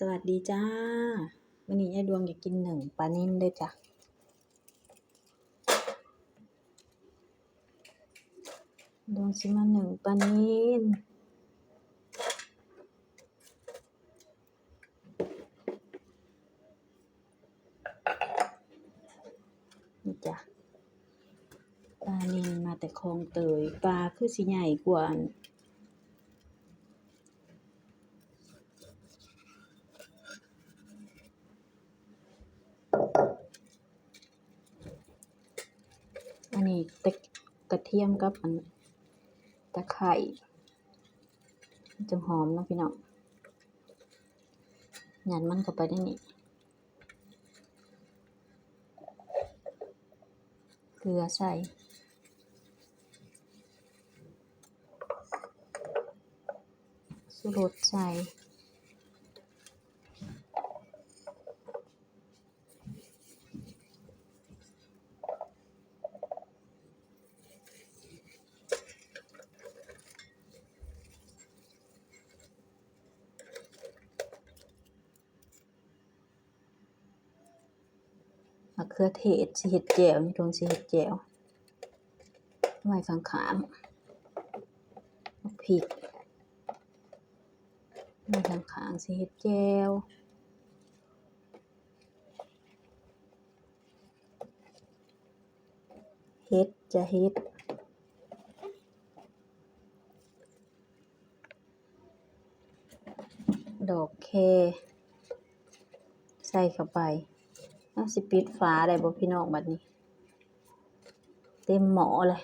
สวัสดีจ้าวันนี้ยายดวงอยากกินหนึ่งปลานิ่นด้อจ้ะ ดวงสิมาหนึ่งปลานิ่นนี่จ้ะ ปลานิ่นมาแต่คลองเตยปลาคือสิใหญ่กว่า อันนี้ตะกระเทียมกับอันตะไคร่จังหอมนะพี่น้องหยันมันเข้าไปได้นี่เกลือใส่สุรสใส่ มะเขือเทศสิเห็ดแจ่วนี่ดวงสิเห็ดแจ่วไว้ข้างๆบักพริกไว้ข้างๆสิเห็ดแจ่วเฮ็ดจะเฮ็ดดอกแคใส่เข้าไป เอาสิปิดฝาได้บ่พี่น้องบัดนี้ เต็มหมอเลย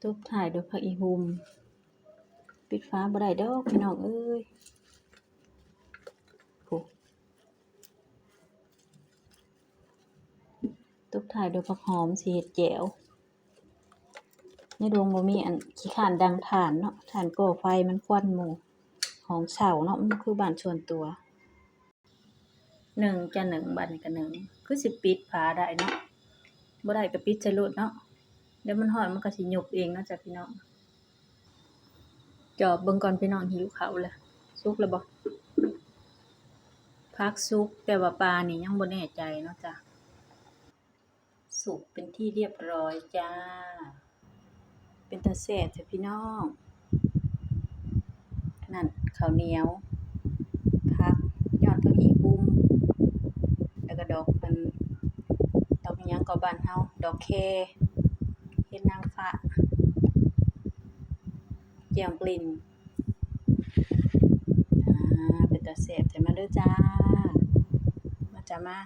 ทุบถ่ายโดยผักอีหุม ปิดฝาบ่ได้ดอกพี่น้องเอ้ยโหทุบถ่ายโดยผักหอมสิเฮ็ดแจ่ว ในดวงบ่มีอันขี้ขานดังถ่านเนาะถ่านก่อไฟมันควันหมู่ของเฉาเนาะมันคือบ้านส่วนตัวหนึ่งจะหนึ่งบัดนี้ก็หนึ่งคือสิปิดฝาได้เนาะบ่ได้ก็ปิดใส่รถเนาะเดี๋ยวมันร้อนมันก็สิหยุบเองเนาะจ้ะพี่น้องจอบเบิ่งก่อนพี่น้องหิวเขาวแล้วสุกแล้วบ่พักสุกแต่ว่าปลานี่ยังบ่แน่ใจเนาะจ้ะสุกเป็นที่เรียบร้อยจ้า เป็นตาแซ่บจ้ะพี่น้อง นั่นข้าวเหนียวผักยอดผักอีบุ้มแล้วก็ดอกมันดอกยังก็บานเฮาดอกแคเฮ็ดนางฟ้าเจียงกลิ่นอ่าเป็นตาแซ่บจ้ะมาเด้อจ้า มาจ้ามา